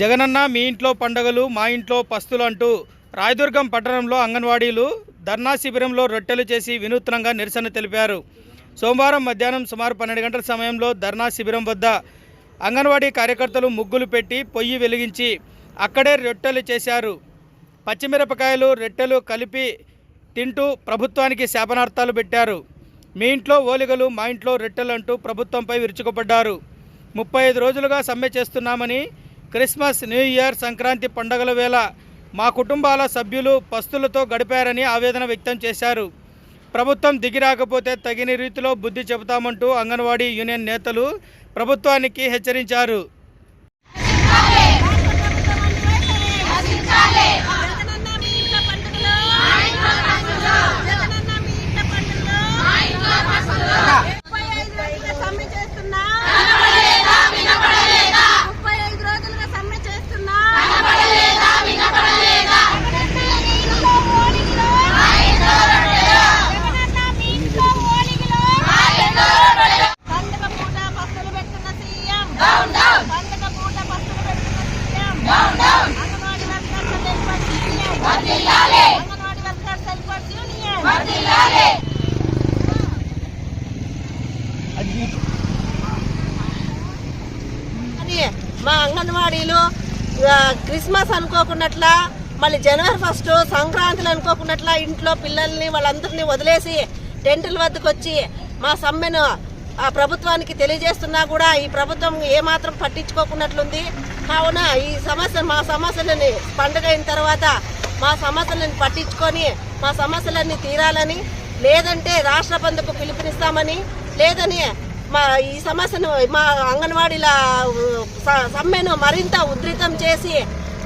జగనన్న మీ ఇంట్లో పండగలు మా ఇంట్లో పస్తులు అంటూ రాయదుర్గం పట్టణంలో అంగన్వాడీలు ధర్నా శిబిరంలో రొట్టెలు చేసి వినూత్నంగా నిరసన తెలిపారు. సోమవారం మధ్యాహ్నం సుమారు పన్నెండు గంటల సమయంలో ధర్నా శిబిరం వద్ద అంగన్వాడీ కార్యకర్తలు ముగ్గులు పెట్టి పొయ్యి వెలిగించి అక్కడే రొట్టెలు చేశారు. పచ్చిమిరపకాయలు రొట్టెలు కలిపి తింటూ ప్రభుత్వానికి శాపనార్థాలు పెట్టారు. మీ ఇంట్లో ఓలిగలు మా ఇంట్లో రొట్టెలు అంటూ ప్రభుత్వంపై విరుచుకుపడ్డారు. ముప్పై ఐదు రోజులుగా సమ్మె చేస్తున్నామని క్రిస్మస్ న్యూ ఇయర్ సంక్రాంతి పండుగల వేళ మా కుటుంబాల సభ్యులు పస్తులతో గడిపారని ఆవేదన వ్యక్తం చేశారు. ప్రభుత్వం దిగిరాకపోతే తగిన రీతిలో బుద్ధి చెబుతామంటూ అంగన్వాడీ యూనియన్ నేతలు ప్రభుత్వానికి హెచ్చరించారు జగనన్న మీ ఇంట్లో పండుగలు జగనన్న మీ ఇంట్లో పండుగలు ముప్పై ఐదు రోజులుగా సమ్మె చేస్తున్నా ముప్పై ఐదు రోజులుగా సమ్మె చేస్తున్నా జగనన్న మీ ఇంట్లో ఓలిగలు. జగనన్న మీ ఇంట్లో ఓలిగలు. పండుగ పూట పస్తులు పెడుతున్న సీఎం పండుగ పూట పస్తులు పెడుతున్న CM Anganwadi workers and helpers union Anganwadi workers helpers union అది మా అంగన్వాడీలు క్రిస్మస్ అనుకోకున్నట్లా మళ్ళీ జనవరి ఫస్ట్ సంక్రాంతిలు అనుకోకున్నట్లా ఇంట్లో పిల్లల్ని వాళ్ళందరినీ వదిలేసి టెంటుల వద్దకు వచ్చి మా సమ్మెను ఆ ప్రభుత్వానికి తెలియజేస్తున్నా కూడా ఈ ప్రభుత్వం ఏమాత్రం పట్టించుకోకున్నట్లుంది. కావున ఈ సమస్య మా సమస్యలని పండుగ అయిన తర్వాత మా సమస్యలను పట్టించుకొని మా సమస్యలన్నీ తీరాలని లేదంటే రాష్ట్ర బంధుకు పిలుపునిస్తామని లేదని మా ఈ సమస్యను మా అంగన్వాడీల సమ్మెను మరింత ఉధృతం చేసి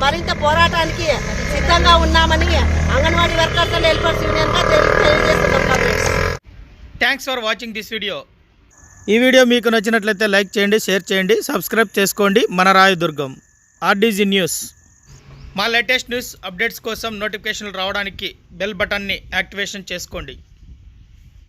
మరింత పోరాటానికి సిద్ధంగా ఉన్నామని అంగన్వాడీ వర్కర్స్ అండ్ హెల్పర్స్ యూనియన్గా తెలి- తెలియజేస్తున్నాం comrades thanks for watching this video ఈ వీడియో మీకు నచ్చినట్లయితే లైక్ చేయండి షేర్ చేయండి సబ్స్క్రైబ్ చేసుకోండి. మన రాయదుర్గం ఆర్డీజీ న్యూస్. మా లేటెస్ట్ న్యూస్ అప్డేట్స్ కోసం నోటిఫికేషన్లు రావడానికి బెల్ బటన్ని యాక్టివేషన్ చేసుకోండి.